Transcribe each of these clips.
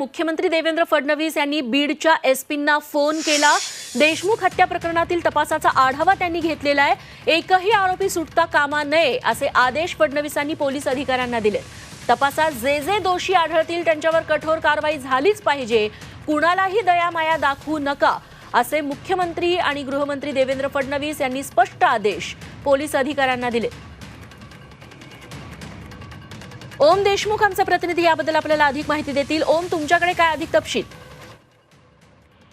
मुख्यमंत्री देवेंद्र फडणवीस यांनी बीडच्या एसपींना फोन केला. देशमुख हत्या प्रकरणातील तपासाचा आढावा त्यांनी घेतलेला आहे. एकही आरोपी सुटता कामा नये असे आदेश फडणवीसांनी पोलीस अधिकाऱ्यांना दिले. तपासात जे जे दोषी आढळतील त्यांच्यावर कठोर कारवाई झालीच पाहिजे. कुणालाही दयामाया दाखवू नका असे मुख्यमंत्री आणि गृहमंत्री देवेंद्र फडणवीस यांनी स्पष्ट आदेश पोलीस अधिकाऱ्यांना दिले. ओम देशमुख आमचा प्रतिनिधी याबद्दल आपल्याला अधिक माहिती देतील. ओम तुमच्याकडे काय अधिक तपशील?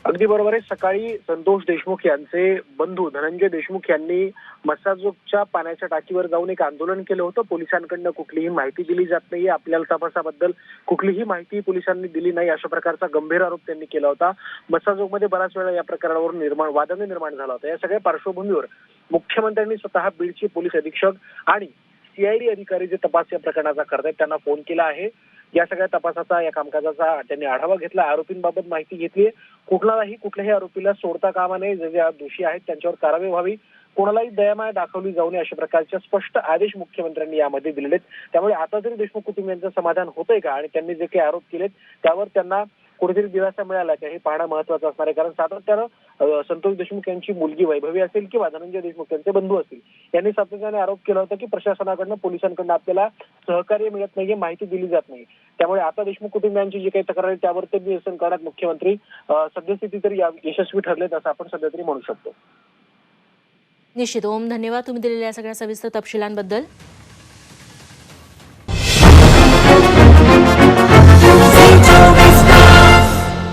अगदी बरोबर आहे. सकाळी संतोष देशमुख यांचे बंधू धनंजय देशमुख यांनी मसाजोगच्या पाण्याच्या टाकीवर जाऊन एक आंदोलन केलं होतं. पोलिसांकडनं कुठलीही माहिती दिली जात नाही आपल्याला तपासाबद्दल कुठलीही माहिती पोलिसांनी दिली नाही अशा प्रकारचा गंभीर आरोप त्यांनी केला होता. मसाजोगमध्ये बराच वेळा या प्रकारावरून निर्माण वादंग निर्माण झाला होता. या सगळ्या पार्श्वभूमीवर मुख्यमंत्र्यांनी स्वतः बीडचे पोलीस अधीक्षक आणि सीआयडी अधिकारी जे तपास या प्रकरणाचा करतायत त्यांना फोन केला आहे. या सगळ्या तपासाचा या कामकाजाचा त्यांनी आढावा घेतला. आरोपींबाबत माहिती घेतली कुठलाही कुठल्याही आरोपीला सोडता कामा नये. जे ज्या दोषी आहेत त्यांच्यावर कारवाई व्हावी. कोणालाही दयामाया दाखवली जाऊ नये अशा प्रकारचे स्पष्ट आदेश मुख्यमंत्र्यांनी यामध्ये दिलेले आहेत. त्यामुळे आता जरी देशमुख कुटुंबियांचं समाधान होतंय का आणि त्यांनी जे काही आरोप केलेत त्यावर त्यांना कुठेतरी दिलासा मिळाला का हे पाहणं महत्वाचं असणार आहे. कारण सातत्यानं संतोष देशमुख यांची मुलगी वैभवी असेल किंवा धनंजय देशमुख यांचे बंधू असतील यांनी सातत्याने आरोप केला होता की प्रशासनाकडनं पोलिसांकडनं आपल्याला सहकार्य मिळत नाहीये माहिती दिली जात नाही. त्यामुळे आता देशमुख कुटुंबियांची जी काही तक्रार आहे त्यावर ते निरसन करण्यात मुख्यमंत्री सद्यस्थिती तरी यशस्वी ठरलेत असं आपण सध्या तरी म्हणू शकतो. निश्चित. ओम धन्यवाद तुम्ही दिलेल्या सगळ्या सविस्तर तपशिलांबद्दल.